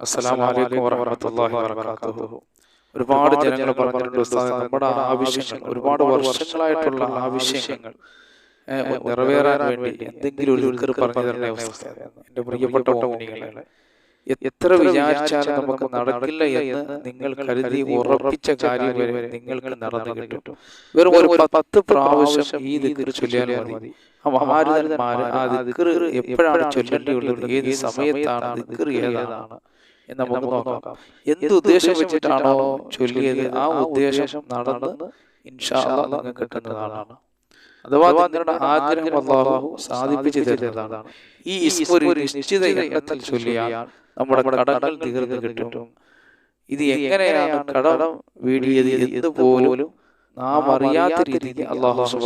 അസ്സലാമു അലൈക്കും വറഹ്മത്തുള്ളാഹി വബറകാതുഹു. ഒരുപാട് ജനങ്ങൾ പറഞ്ഞിട്ടുണ്ട് ഉസ്താദ് നമ്മുടെ ആവശ്യങ്ങൾ ഒരുപാട് വർഷങ്ങളായിട്ടുള്ള ആവശ്യങ്ങൾ നിറവേറാൻ വേണ്ടി എന്തെങ്കിലും ഒരു ദിക്ർ പറഞ്ഞു തരണേ ഉസ്താദെ എന്റെ പ്രിയപ്പെട്ട മോമിനികളെ എത്ര വിചാരിച്ചാലും നമുക്ക് നടക്കില്ല എന്ന് നിങ്ങൾ കരുതി ഉറപ്പിച്ച കാര്യം വരെ നിങ്ങൾക്ക് നടന്നു കിട്ടും വെറും ഒരു പത്ത് പ്രാവശ്യം ഈ ദിക്കറി ചൊല്ലിയാൽ മതി. ആ മഹാരഥന്മാർ ആ ദിക്ർ എപ്പോഴാണ് ചൊല്ലേണ്ടിയുള്ളത്? ഏത് സമയത്താണ് ദിക്കറി ഏതാണ്? എന്ന് നമുക്ക് നോക്കാം. എന്ത് ഉദ്ദേശം വെച്ചിട്ടാണോ ചൊല്ലിയത്? ആ ഉദ്ദേശം നടന്ന് ഇൻഷാ അല്ലാഹ് നിങ്ങൾക്ക് കിട്ടുന്നതാണ്. അഥവാ നിങ്ങളുടെ ആഗ്രഹം അള്ളാഹു സാധിപ്പിച്ചു തരുന്നതാണ്. ഈ ഒരു നിശ്ചിത എണ്ണത്തിൽ ചൊല്ലിയാൽ നമ്മുടെ കടകൾ തീർന്നു കിട്ടും. ഇത് എങ്ങനെയാണ് കടം വീടിയത്? എന്ന് പോലും നാം അറിയാത്ത രീതിയിൽ അള്ളാഹു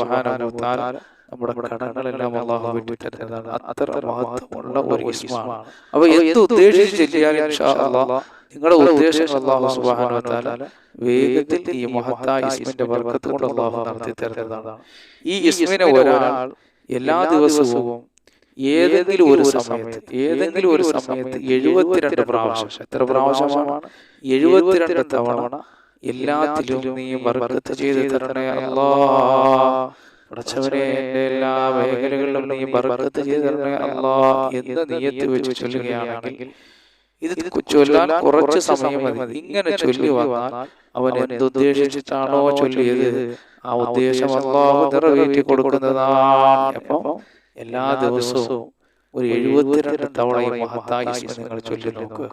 തആല നമ്മുടെ കടങ്ങളെല്ലാം അള്ളാഹു വിട്ടുതരുന്നതാണ്. അത്ര മഹത്വമുള്ള ഒരു ഇസ്മാണ്. അപ്പൊ എന്ത് ഉദ്ദേശിച്ച് നിങ്ങളുടെ ഉദ്ദേശം അള്ളാഹു തആല വേഗത്തിൽ ഈ മഹത്തായ ഇസ്മിന്റെ ബർക്കത്ത് കൊണ്ട് അള്ളാഹു നടത്തി തരുന്നതാണ്. ഈ ഇസ്മിനെ ഒരാൾ എല്ലാ ദിവസവും ഏതെങ്കിലും ഒരു സമയത്ത് ഏതെങ്കിലും ഒരു സമയത്ത് എഴുപത്തിരണ്ട് പ്രാവശ്യം. എത്ര പ്രാവശ്യമാണ്? എഴുപത്തിരണ്ട് തവണ. എല്ലാത്തിലും നീ ബർക്കത്ത് ചെയ്ത് തരണേ അല്ലാ എന്റെ എല്ലാ മേഖലകളിലും നീ ബർക്കത്ത് ചെയ്ത് അല്ലാ എന്ന് നീയത്ത് വെച്ച് ചൊല്ലുകയാണെങ്കിൽ ഇത് ചൊല്ലാൻ കുറച്ച് സമയം മതി. ഇങ്ങനെ ചൊല്ലി വന്നാൽ അവൻ എന്തുദ്ദേശിച്ചിട്ടാണോ ചൊല്ലിയത്? ആ ഉദ്ദേശം അള്ളാഹു നിറവേറ്റി കൊടുക്കുന്നതാണ്. അപ്പം എല്ലാ ദിവസവും ഒരു എഴുപത്തിരണ്ട് തവണ മഹത്തായ നിങ്ങൾ ചൊല്ലി നോക്ക്.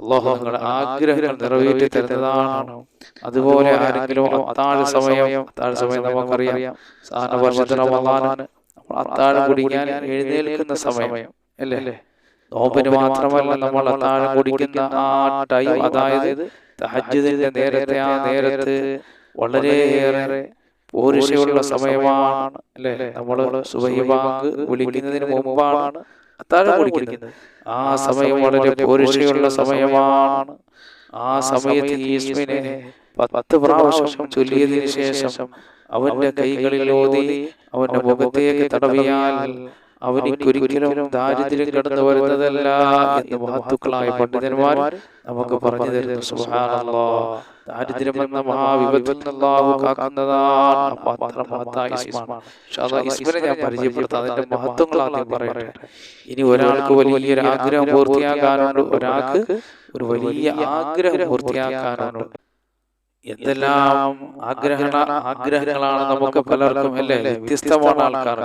അള്ളാഹു നിങ്ങളുടെ ആഗ്രഹങ്ങൾ നിറവേറ്റി തരുന്നതാണ്. അതുപോലെ ആരെങ്കിലും അത്താഴ സമയം അത്താഴ സമയം നമുക്കറിയാം. സാധാരണ വർഷത്തിന് നമ്മൾ അത്താഴം കുടിക്കാൻ എഴുന്നേൽക്കുന്ന സമയം. അല്ലേ? നോമ്പിന് മാത്രമല്ല നമ്മൾ അത്താഴം കുടിക്കുന്ന ആ ടൈം അതായത് തഹജ്ജിന്റെ നേരത്തെ ആ നേരത്ത് വളരെയേറെ പോരുഷയുള്ള സമയമാണ്. അല്ലേ? നമ്മൾ സുബൈബാങ്ക് വിളിക്കുന്നതിന് മുമ്പാണ് അത്താഴം കുടിക്കുന്നത്. ആ സമയം വളരെ പോരുഷയുള്ള സമയമാണ്. ആ സമയത്ത് യേശുവിനെ പത്ത് പ്രാവശ്യം ചൊല്ലിയതിനു ശേഷം അവന്റെ കൈകളിൽ ഓതി അവന്റെ മുഖത്തേക്ക് തടവിയാൽ അവനിക്കൊരിക്കലും ദാരിദ്ര്യം കടന്നു വരുന്നതല്ല എന്ന് മഹത്തുക്കളായ പണ്ഡിതന്മാർ നമുക്ക് പറഞ്ഞു തരുന്നു സുബ്ഹാനല്ലാ ദാരിദ്ര്യം എന്ന മഹാവിപത്തിൽ അല്ലാഹു കാക്കുന്നതാണ് ഇസ്മിനെ ഞാൻ പരിചയപ്പെടുത്താം. അതിന്റെ മഹത്വങ്ങൾ ആദ്യം പറയട്ടെ ഇനി ഒരാൾക്ക് വലിയൊരു ആഗ്രഹം പൂർത്തിയാക്കാനുണ്ട് ഒരാൾക്ക് ഒരു വലിയ ആഗ്രഹം പൂർത്തിയാക്കാനുണ്ട് എന്തെല്ലാം ആഗ്രഹ ആഗ്രഹങ്ങളാണ് നമുക്ക് പലർക്കും അല്ലേ? വ്യത്യസ്തമാണ് ആൾക്കാർ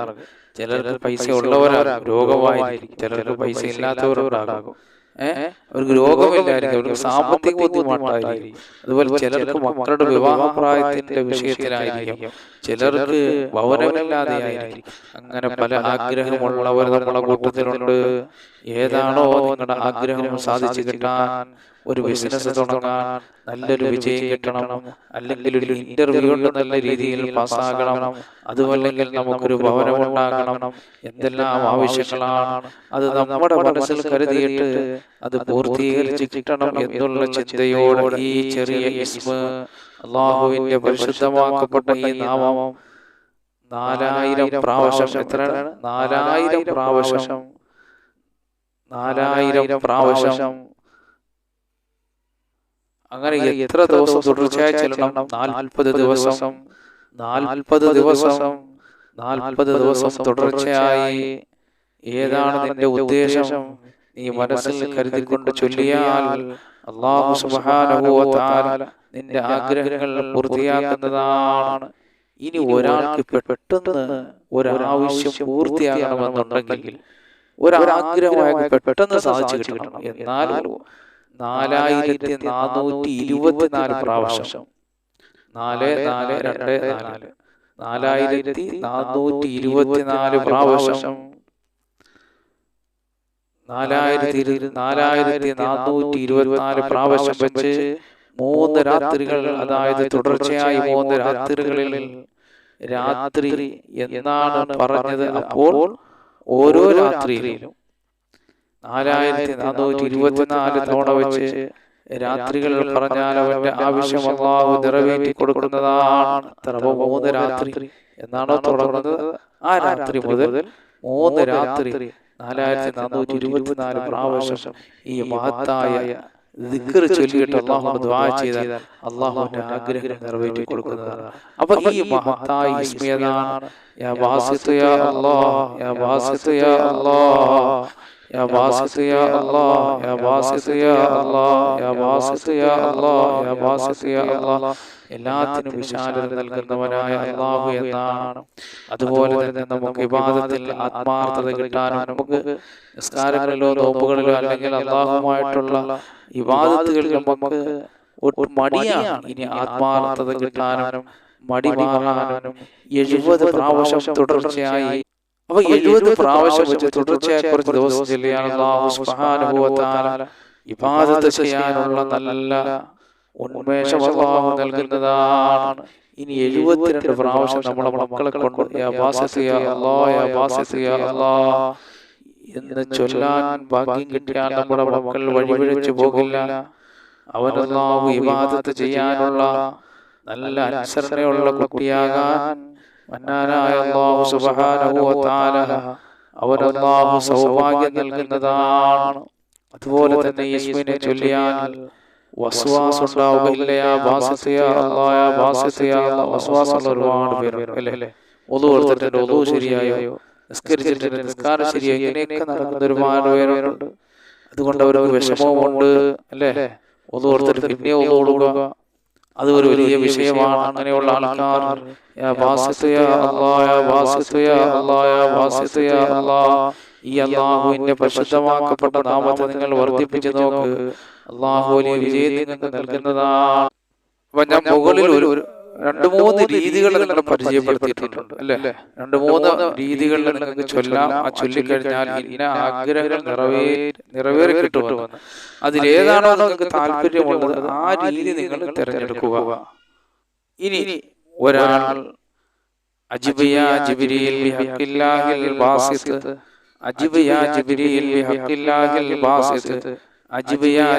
ചിലർക്ക് പൈസ ഉള്ളവരാകും രോഗമായിരിക്കും. ചിലർക്ക് പൈസ ഇല്ലാത്തവരുണ്ടാകും അവർക്ക് രോഗമില്ലായിരിക്കും. അവർക്ക് സാമ്പത്തിക ബുദ്ധിമുട്ടായിരിക്കും. അതുപോലെ ചിലർക്ക് മക്കളുടെ വിവാഹ പ്രായത്തിന്റെ വിഷയത്തിലായിരിക്കും. ചിലർക്ക് ഭവനമില്ലാതെയായിരിക്കും. അങ്ങനെ പല ആഗ്രഹമുള്ളവർ നമ്മളെ കൂട്ടത്തിലുണ്ട്. ഏതാണോ നിങ്ങളുടെ ആഗ്രഹം സാധിച്ചു കിട്ടാൻ ഒരു ബിസിനസ് തുടങ്ങാൻ നല്ലൊരു വിജയം കിട്ടണം. അല്ലെങ്കിൽ ഒരു ഇന്റർവ്യൂ കൊണ്ട് നല്ല രീതിയിൽ പാസ്സാകണം. അതുമല്ലെങ്കിൽ നമുക്കൊരു ഭവനം ഉണ്ടാകണം. എന്തെല്ലാം ആവശ്യങ്ങളാണ്. അത് നമ്മുടെ മനസ്സിൽ കരുതിയിട്ട് അത് പൂർത്തീകരിച്ച് കിട്ടണം എന്നുള്ള ചിന്തയോടെ ഈ ചെറിയ ഇസ്മ അള്ളാഹുവിന്റെ പരിശുദ്ധമാക്കപ്പെട്ട ഈ നാമം നാലായിരം പ്രാവശ്യം എത്ര? നാലായിരം പ്രാവശ്യം. നാലായിരം പ്രാവശ്യം. അങ്ങനെ എത്ര ദിവസം തുടർച്ചയായി ചെല്ലണം? നാൽപ്പത് ദിവസം. നാൽപ്പത് ദിവസം. നാൽപ്പത് ദിവസം തുടർച്ചയായി. ഏതാണ് നിന്റെ ഉദ്ദേശം? നീ മനസ്സിൽ കരുതിക്കൊണ്ട് ചൊല്ലിയാൽ അള്ളാഹു തആല നിന്റെ ആഗ്രഹങ്ങൾ പൂർത്തിയാക്കുന്നതാണ്. ഇനി ഒരാൾക്ക് പെട്ടെന്ന് ഒരാവശ്യം പൂർത്തിയാകണമെന്നുണ്ടെങ്കിൽ ഒരാഗ്രഹമായി പെട്ടെന്ന് സാധിച്ചു കിട്ടണം. എന്നാലും നാലായിരത്തി നാനൂറ്റി ഇരുപത്തിനാല് പ്രാവശ്യം. നാല് നാല് രണ്ട് നാല്. നാലായിരത്തി നാനൂറ്റി ഇരുപത്തിനാല് പ്രാവശ്യം. നാലായിരത്തി നാലായിരത്തി നാനൂറ്റി ഇരുപത്തിനാല് പ്രാവശ്യം വെച്ച് മൂന്ന് രാത്രികൾ അതായത് തുടർച്ചയായി മൂന്ന് രാത്രികളിൽ രാത്രി എന്നാണ് പറഞ്ഞത്. അപ്പോൾ ഓരോ രാത്രിയിലും നാലായിരത്തി നാനൂറ്റി ഇരുപത്തിനാല് തവണ വെച്ച് രാത്രികൾ പറഞ്ഞാൽ അവന്റെ ആവശ്യം അള്ളാഹു നിറവേറ്റി കൊടുക്കുന്നതാണ്. മൂന്ന് രാത്രി എന്നാണോ തുടങ്ങുന്നത്? ആ രാത്രി മുതൽ മൂന്ന് രാത്രി നാലായിരത്തി നാനൂറ്റി ഇരുപത്തിനാല് പ്രാവശ്യം ഈ മഹത്തായ ദിക്കർ ചൊല്ലിയിട്ട് അള്ളാഹു ദുആ ചെയ്താൽ അള്ളാഹുവിന്റെ ആഗ്രഹം നിറവേറ്റി കൊടുക്കുന്നതാണ് അപ്പൊ ഈ മഹത്തായ ഇസ്മിയതാണ് യാ ബാസിത്ത് യാ അല്ലാഹ് യാ ബാസിത്ത് യാ അല്ലാഹ് യാ باسط يا الله യാ باسط يا الله യാ باسط يا الله യാ باسط يا الله. എല്ലാത്തിനും വിശാലത നൽകുന്നവനായ അള്ളാഹു എന്നാണ്. അതുപോലെ തന്നെ നമുക്ക് വിവാദത്തിൽ ആത്മാർത്ഥത കിട്ടാനും നമുക്ക് നിസ്കാരങ്ങളിലോ നോമ്പുകളിലോ അല്ലെങ്കിൽ അള്ളാഹുമായിട്ടുള്ള വിവാദത്തുകളിൽ നമുക്ക് മടിയാണ്. ഇനി ആത്മാർത്ഥത കിട്ടാനും മടി മാറാനും എഴുപത് പ്രാവശ്യം തുടർച്ചയായി അപ്പൊ എഴുപത് പ്രാവശ്യം വെച്ച് തുടർച്ചയായി കുറച്ച് ദിവസം ഇബാദത്ത് ചെയ്യാനുള്ള നല്ല ഉന്മേഷം അള്ളാഹു നൽകുന്നതാണ്. ഇനി എഴുപത്തിരണ്ട് പ്രാവശ്യം നമ്മളെ മക്കളെ കൊണ്ട് എന്ന് ചൊല്ലാൻ ഭാഗ്യം കിട്ടിയാൽ നമ്മുടെ മക്കൾ വഴിപിഴച്ചു പോകില്ല. അവനൊന്നാവും ഇബാദത്ത് ചെയ്യാനുള്ള നല്ല അനുസരണയുള്ള കുട്ടിയാകാൻ മന്നാനായ അള്ളാഹു തആല അവൻ അള്ളാഹു സൗഭാഗ്യം നൽകുന്നതാണ്. അതുപോലെ തന്നെ യേശുവിനെ ചൊല്ലിയാൽ വസ്വാസ് ഉണ്ടാവുകയില്ല വസ്വാസുള്ള ഒരുപാട് പേരുണ്ട് അല്ലേ? ഒതു കൊടുത്തിട്ടുണ്ട് ഒതു ശരിയായോ? നിസ്കരിച്ചിട്ടുണ്ട് നിസ്കാരം ശരിയായി? ഇങ്ങനെയൊക്കെ നടക്കുന്ന ഒരുപാട് പേരുണ്ട്. അതുകൊണ്ട് അവർക്ക് വിഷമവുമുണ്ട് അല്ലേ? ഒതു കൊടുത്തിട്ട് പിന്നെ ഒതു കൊടുക്കുക. അത് ഒരു വലിയ വിഷയമാണ് അങ്ങനെയുള്ള ആൾക്കാർ. ഈ അള്ളാഹുവിന്റെ പരിശുദ്ധമാക്കപ്പെട്ട നാമത്തെ നിങ്ങൾ വർദ്ധിപ്പിച്ചു നോക്ക്. അള്ളാഹു വലിയ വിജയം നിങ്ങൾക്ക് നൽകുന്നതാണ്. അപ്പൊ ഞാൻ മുകളിൽ ഒരു രണ്ട് മൂന്ന് രീതികൾ നിങ്ങൾ പരിചയപ്പെടുത്തിയിട്ടുണ്ട് അല്ലേ? രണ്ട് മൂന്ന് രീതികളിൽ നിങ്ങൾക്ക് ചൊല്ലാം ആ ചൊല്ലിക്കഴിഞ്ഞാൽ ഇന്ന ആഗ്രഹങ്ങൾ നിറവേ നിറവേറി കിട്ടുമെന്ന്. അതിലേതാണോ നിങ്ങൾക്ക് താല്പര്യമുള്ളത് ആ രീതി നിങ്ങൾ തിരഞ്ഞെടുക്കുക. ഇനി ഒരാൾ അജിബിയ ജിബിരിയിൽ ജിബിരിയിൽ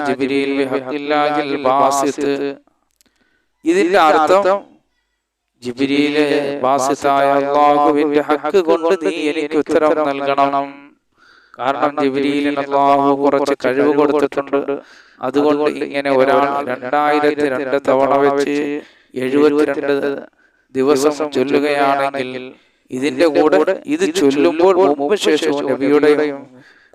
ജിബിരിയിൽ ഇതിന്റെ അർത്ഥം ജിബിരിയിലെ ബാസിത്തായ അള്ളാഹുവിന്റെ ഹക്ക് കൊണ്ട് നീ എനിക്ക് ഉത്തരം നൽകണം. കാരണം ജിബിരിയിലിന് അള്ളാഹു കുറച്ച് കഴിവ് കൊടുത്തിട്ടുണ്ട്. അതുകൊണ്ട് ഇങ്ങനെ ഒരാൾ രണ്ടായിരത്തി രണ്ട് തവണ വെച്ച് എഴുപത്തിരണ്ട് ദിവസം ചൊല്ലുകയാണെങ്കിൽ ഇതിന്റെ കൂടെ ഇത് ചൊല്ലുമ്പോൾ മുമ്പ് ശേഷവും നബിയുടെയും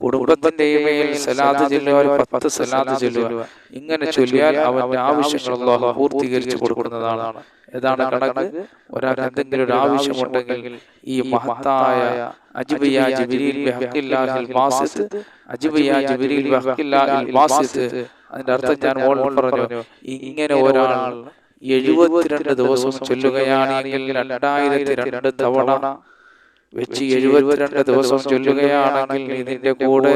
കുടുംബത്തിന്റെയും മേൽ സലാത്ത് ചൊല്ലുക ഒരു പത്ത് സലാത്ത് ചൊല്ലുക ഇങ്ങനെ ചൊല്ലിയാൽ അവന്റെ ആവശ്യങ്ങൾ അള്ളാഹു പൂർത്തീകരിച്ചു കൊടുക്കുന്നതാണ്. ഏതാണ് കണക്ക്? ഒരാൾ എന്തെങ്കിലും ഒരു ആവശ്യമുണ്ടെങ്കിൽ ഈ മഹത്തായ അജിബിയ ജിബിരിൽ ബിഹഖില്ലാഹിൽ ബാസിത്ത്. അജിബിയ ജിബിരിൽ ബിഹഖില്ലാഹിൽ ബാസിത്ത്. അതിന്റെ അർത്ഥം ഞാൻ ഓൾ പറഞ്ഞു. ഇങ്ങനെ ഒരാൾ എഴുപത്തിരണ്ട് ദിവസം ചൊല്ലുകയാണെങ്കിൽ രണ്ടായിരത്തി രണ്ട് തവണ വെച്ച് എഴുപത്തിരണ്ട് ദിവസം ചൊല്ലുകയാണെങ്കിൽ ഇതിന്റെ കൂടെ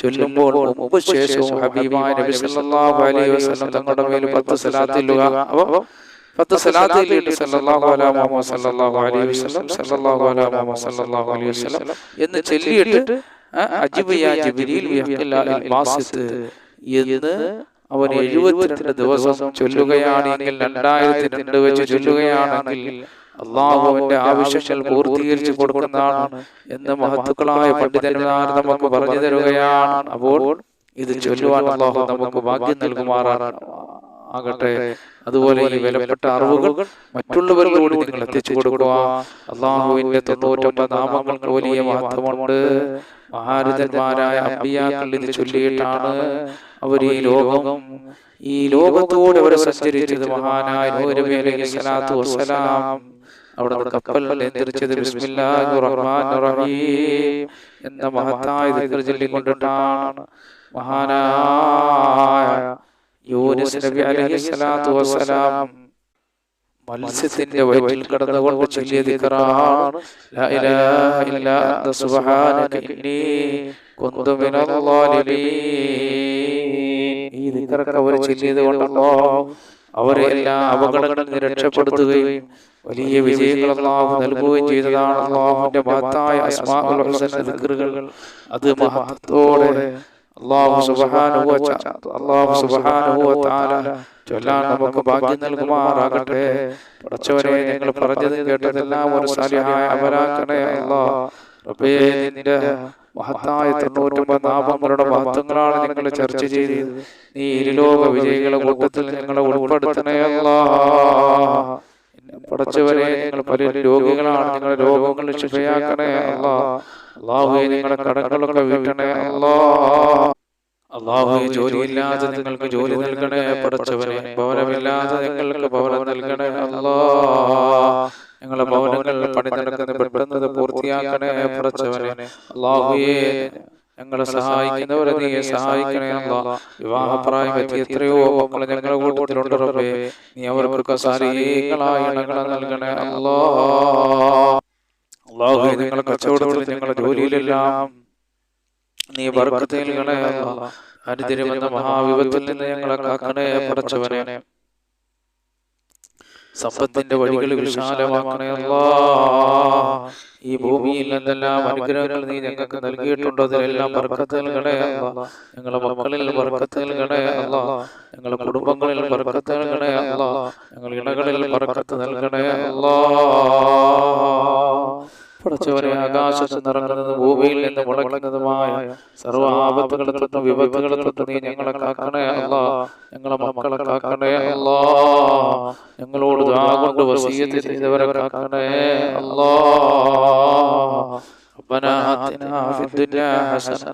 ചൊല്ലുമ്പോൾ മുമ്പ് ശേഷവും ഹബീബായ നബി സല്ലല്ലാഹു അലൈഹി വസല്ലം തങ്ങളുടെ മേൽ പത്ത് സലാത്ത് ചൊല്ലുക അപ്പോൾ പത്ത് സലാത്തിലിട്ട് സല്ലല്ലാഹു അലാ മുഹമ്മദ് സല്ലല്ലാഹു അലൈഹി വസല്ലം സല്ലല്ലാഹു അലാ മുഹമ്മദ് സല്ലല്ലാഹു അലൈഹി വസല്ലം എന്ന് ചൊല്ലിയിട്ട് അജിബ് യാ ജിബ്രീൽ യഹ്തില്ലാൽ ബാസിത്ത് എന്ന് അവൻ എഴുപത്തിരണ്ട് ദിവസം ചൊല്ലുകയാണെങ്കിൽ രണ്ടായിരത്തി രണ്ട് വെച്ച് ചൊല്ലുകയാണെങ്കിൽ അള്ളാഹു അവന്റെ ആവശ്യങ്ങൾ പൂർത്തീകരിച്ചു കൊടുക്കുന്നതാണ് എന്ന് മഹത്തുക്കളായ പണ്ഡിതന്മാർ നമുക്ക് പറഞ്ഞു തരുകയാണ്. അപ്പോൾ ഇത് ചൊല്ലുവാൻ അള്ളാഹു നമുക്ക് ഭാഗ്യം നൽകുമാറാണ് ആകട്ടെ. അതുപോലെ ഈ വിലപ്പെട്ട അറിവുകൾ മറ്റുള്ളവരിലൂടെ നിങ്ങൾ എത്തിച്ചു കൊടുക്കുക. അള്ളാഹുവിന്റെ തൊണ്ണൂറ്റൊമ്പത് നാമങ്ങൾക്ക് വലിയ മഹത്വമുണ്ട്. മഹാരഥന്മാരായ അമ്പിയാക്കൾ ഇത് ചൊല്ലിയിട്ടാണ് അവർ ഈ ലോകം ഈ ലോകത്തോടെ അവർ സഞ്ചരിച്ചത്. മഹാനായ ഒരു അലൈഹി സലാത്തു വസ്സലാം. അവിടെ കപ്പൽ നിയന്ത്രിച്ചത് എന്ന മഹത്തായ ചൊല്ലിക്കൊണ്ടിട്ടാണ് മഹാനായ യൂനിസ് നബി അലൈഹി സ്വലാത്തു വസ്സലാം മത്സ്യത്തിന്റെ വയറ്റിൽ കടന്നുകൊണ്ട് ചൊല്ലിയ ദിക്റാണ് ലാ ഇലാഹ ഇല്ലാ അന്ത സുബ്ഹാനക ഇന്നി കുന്തു മിനൽ ഈ ദിക്റൊക്കെ അവർ ചൊല്ലിയത് കൊണ്ടല്ലോ അവരെ എല്ലാ അപകടങ്ങളിൽ നിന്ന് രക്ഷപ്പെടുത്തുകയും വലിയ വിജയങ്ങൾ അള്ളാഹു നൽകുകയും ചെയ്തതാണ് അള്ളാഹുവിന്റെ മഹത്തായ ദിക്റുകൾ അത് മഹത്വത്തോടെ അള്ളാഹു സുബ്ഹാനഹു വ അള്ളാഹു സുബ്ഹാനഹു വ തആല ചൊല്ലാൻ നമുക്ക് ഭാഗ്യം നൽകുമാറാകട്ടെ. പഠിച്ചവരെ ഞങ്ങൾ പറഞ്ഞത് കേട്ടതെല്ലാം ഒരു സാലിഹായ അവരാക്കണേ അല്ലാ റബ്ബേ നിന്റെ മഹത്തായ തൊണ്ണൂറ്റൊമ്പത് നാമങ്ങളുടെ മഹത്വങ്ങളാണ് നിങ്ങൾ ചർച്ച ചെയ്തത്. നീ ഇരുലോക വിജയികളെ കൂട്ടത്തിൽ ഞങ്ങളെ ഉൾപ്പെടുത്തണേ അല്ലാ. പടച്ചവരെ നിങ്ങൾ പല രോഗികളാണ്. നിങ്ങളുടെ രോഗങ്ങൾ ശുഭയാക്കണേ അല്ലാ. അള്ളാഹുവെ നിങ്ങളുടെ കടങ്ങളൊക്കെ വീട്ടണേ അല്ലാ. അള്ളാഹുവെ ജോലിയില്ലാതെ നിങ്ങൾക്ക് ജോലി നൽകണേ പഠിച്ചവനെ ഭവനമില്ലാതെ നിങ്ങൾക്ക് ഭവനം നൽകണേ അല്ലാ. ഞങ്ങളെ ഭവനങ്ങൾ പണി നടക്കുന്നത് പെട്ടെന്ന് പൂർത്തിയാക്കണേ പഠിച്ചവനെ അള്ളാഹുയെ ഞങ്ങളെ സഹായിക്കുന്നവരെ നീ സഹായിക്കണേ അല്ലാ. വിവാഹപ്രായം എത്തി എത്രയോ മക്കൾ ഞങ്ങളുടെ കൂട്ടത്തിലുണ്ട് റബ്ബേ. നീ അവർക്ക് സാരീകളായ ഇണകളെ നൽകണേ അല്ലാ. അള്ളാഹു നിങ്ങളുടെ കച്ചവടത്തിൽ ഞങ്ങളുടെ ജോലിയിലെല്ലാം നീ ബർക്കത്ത് നൽകണേ അല്ലാ ഹരിതിരുമെന്ന മഹാവിപത്തിൽ നിന്ന് ഞങ്ങളെ കാക്കണേ പടച്ചവനെ സമ്പത്തിന്റെ വഴികൾ വിശാലമാക്കണേ അല്ലാ. ഈ ഭൂമിയിൽ എന്തെല്ലാം അനുഗ്രഹങ്ങൾ നീ ഞങ്ങൾക്ക് നൽകിയിട്ടുണ്ടോ? അതിലെല്ലാം ബർക്കത്ത് നൽകണേ അല്ലാ. ഞങ്ങളുടെ മക്കളിൽ ബർക്കത്ത് നൽകണേ അല്ലാ. ഞങ്ങളുടെ കുടുംബങ്ങളിൽ ബർക്കത്ത് നൽകണേ അല്ലാ. ഞങ്ങളുടെ ഇണകളിൽ ബർക്കത്ത് നൽകണേ അല്ലാ. പടച്ചവരെ ആകാശത്ത് നിറങ്ങുന്നത് ഭൂമിയിൽ നിന്ന് മുളയ്ക്കുന്നതുമായ സർവ്വ ആപത്തുകളെ തൊട്ടും വിപത്തുകളെ തൊട്ടും നീ ഞങ്ങളെ കാക്കണേ അല്ല ഞങ്ങളെ മക്കളെ കാക്കണേ അല്ല ഞങ്ങളോട് ദുആ കൊണ്ട് വസീയത്ത് ചെയ്തവരെ കാക്കണേ അല്ലാ ربنا آتنا في الدنيا حسنة